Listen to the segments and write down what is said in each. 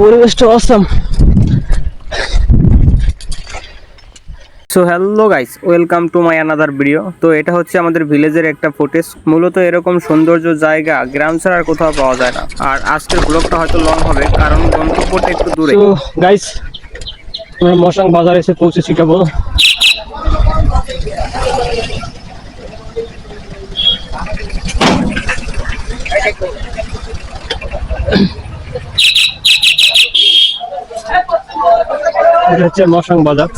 পরিবেশটা awesome so hello guys welcome to my another video তো এটা হচ্ছে আমাদের ভিলেজের একটা ফুটেজ মূলত এরকম সৌন্দর্য জায়গা গ্রাম ছাড়া আর কোথাও পাওয়া যায় না। আর আজকের ব্লগটা হয়তো লং হবে কারণ গন্তব্যটা একটু দূরে। তো গাইস আমরা মশাং বাজার এসে পৌঁছেছি কেবল। এটা হচ্ছে মশাং বাজার।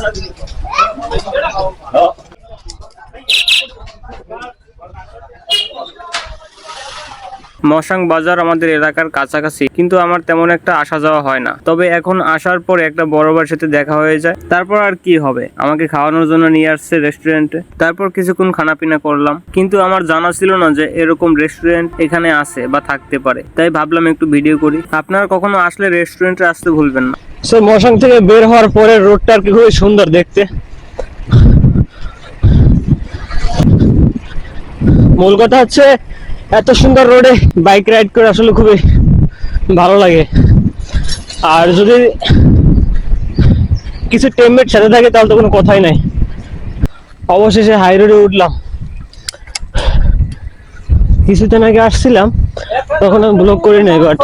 মশাং বাজার আমাদের এলাকার কাছাকাছি, কিন্তু আমার তেমন একটা আসা যাওয়া হয় না। তবে এখন আসার পর একটা বড় ভাইয়ের সাথে দেখা হয়ে যায়। তারপর আর কি হবে? আমাকে খাওয়ানোর জন্য নিয়ে আসছে রেস্টুরেন্টে তারপর কিছুক্ষণ খানাপিনা করলাম। কিন্তু আমার জানা ছিল না যে এরকম রেস্টুরেন্ট এখানে আছে বা থাকতে পারে। তাই ভাবলাম একটু ভিডিও করি। আপনারা কখনো আসলে রেস্টুরেন্টে আসতে ভুলবেন না। সো মশাং থেকে বের হওয়ার পরে রোডটা আর কি খুবই সুন্দর দেখতে। মূল কথা হচ্ছে এত সুন্দর রোডে বাইক রাইড করে আসলে খুবই ভালো লাগে। আর যদি কিছু টেমমেট সাথে থাকে তাহলে তো কোনো কথাই নাই। অবশেষে হাই রোডে উঠলাম। কিছুদিন আগে আসছিলাম, তখন আমি ব্লগ করি নাই বাট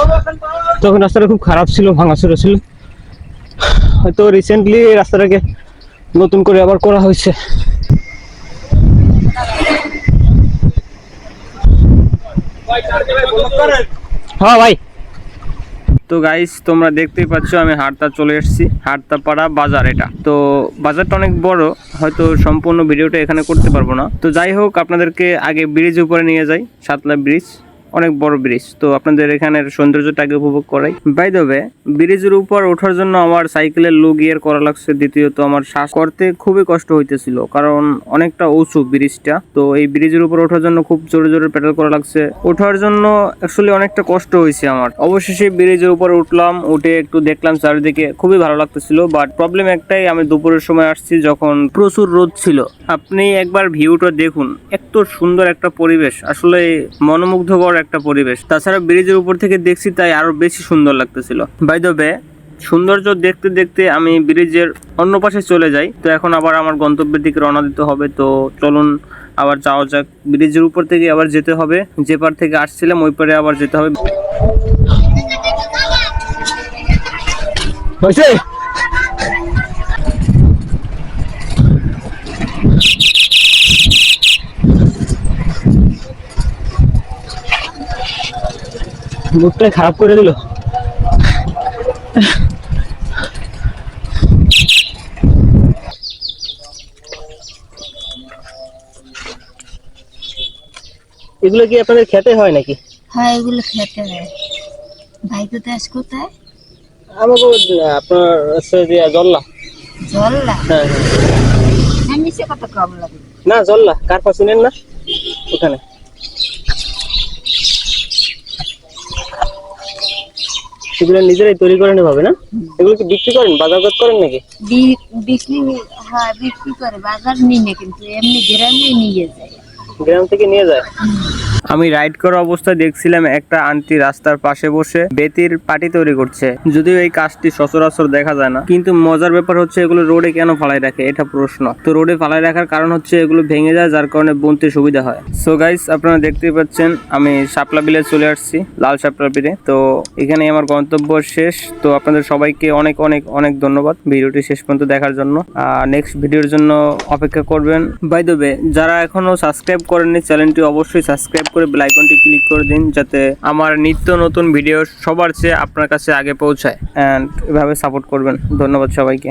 তখন রাস্তাটা খুব খারাপ ছিল, ভাঙাচোরা ছিল। হয়তো রিসেন্টলি রাস্তাটাকে নতুন করে আবার করা হয়েছে। হ্যাঁ ভাই। তো গাইস তোমরা দেখতেই পাচ্ছ, আমি হাটতা চলে এসেছি। হাটতা পাড়া বাজার এটা। তো বাজারটা অনেক বড়, হয়তো সম্পূর্ণ ভিডিওটা এখানে করতে পারব না। তো যাই হোক, আপনাদেরকে আগে ব্রিজ উপরে নিয়ে যাই, সাতলা ব্রিজ অনেক বড় ব্রিজ তো আপনাদের এখানের সৌন্দর্যটাকে উপভোগ করাই। বাই দেবে ব্রিজের উপর ওঠার জন্য আমার সাইকেলের লো গিয়ার করা লাগছে। দ্বিতীয়ত আমার শ্বাস করতে খুবই কষ্ট হইতেছিল, কারণ অনেকটা উঁচু ব্রিজটা তো এই ব্রিজের উপর ওঠার জন্য খুব জোরে জোরে পেডাল করা লাগছে। ওঠার জন্য অ্যাকচুয়ালি অনেকটা কষ্ট হয়েছে আমার। অবশেষে ব্রিজের উপর উঠলাম, উঠে একটু দেখলাম চারিদিকে খুবই ভালো লাগতেছিল। বাট প্রবলেম একটাই, আমি দুপুরের সময় আসছি যখন প্রচুর রোদ ছিল। আপনি একবার ভিউটা দেখুন, এত সুন্দর একটা পরিবেশ। আসলে মনোমুগ্ধকর একটা পরিবেশ। তাছাড়া ব্রিজের উপর থেকে দেখছি তাই আরও বেশি সুন্দর লাগতেছিল। বাই দ্য বে সৌন্দর্য দেখতে দেখতে আমি ব্রিজের অন্য পাশে চলে যাই। তো এখন আবার আমার গন্তব্যের দিকে রওনা দিতে হবে। তো চলুন আবার যাওয়া যাক। ব্রিজের উপর থেকে আবার যেতে হবে। যে পার থেকে আসছিলাম, ওই পারে আবার যেতে হবে। হয়েছে খারাপ করে দিল? এগুলো কি আপনাদের খেতে হয় নাকি? হ্যাঁ এগুলো খেতে হয়। ভাই তো দেশ কোথায়? আমাকে আপনার হচ্ছে যে জল্লা। জল্লা? হ্যাঁ হ্যাঁ। আমি সে কত কম লাগে। না জল্লা। কার পা শুনেন না? ওখানে। এগুলো নিজেরাই তৈরি করে নেবে না? এগুলো কি বিক্রি করেন? বাজারজাত করেন নাকি? বিক্রি হ্যাঁ বিক্রি করে বাজার নিয়ে না কিন্তু এমনি গ্রামে নিয়ে যায়। গ্রাম থেকে নিয়ে যায়? আমি রাইড করা অবস্থায় দেখছিলাম একটা আন্টি রাস্তার পাশে বসে বেতির পাটি তৈরি করছে। যদিও এই কাজটি সচরাচর দেখা যায় না। কিন্তু মজার ব্যাপার হচ্ছে এগুলো রোডে কেন ফালাই রাখে? এটা প্রশ্ন। তো রোডে ফালাই রাখার কারণ হচ্ছে এগুলো ভেঙে যায়, যার কারণে বুনতে সুবিধা হয়। সো গাইস আপনারা দেখতেই পাচ্ছেন, আমি শাপলা বিলে চলে আসছি, লাল শাপলা বিলে। তো এখানে আমার গন্তব্য শেষ। তো আপনাদের সবাইকে অনেক অনেক অনেক ধন্যবাদ ভিডিওটি শেষ পর্যন্ত দেখার জন্য। আর নেক্সট ভিডিওর জন্য অপেক্ষা করবেন। বাই দ্য যারা এখনও সাবস্ক্রাইব করেননি চ্যানেলটি অবশ্যই সাবস্ক্রাইব করে বেল আইকনটি ক্লিক করে দিন যাতে আমার নিত্য নতুন ভিডিও সবার চেয়ে আপনার কাছে আগে পৌঁছায়। অ্যান্ড এভাবে সাপোর্ট করবেন। ধন্যবাদ সবাইকে।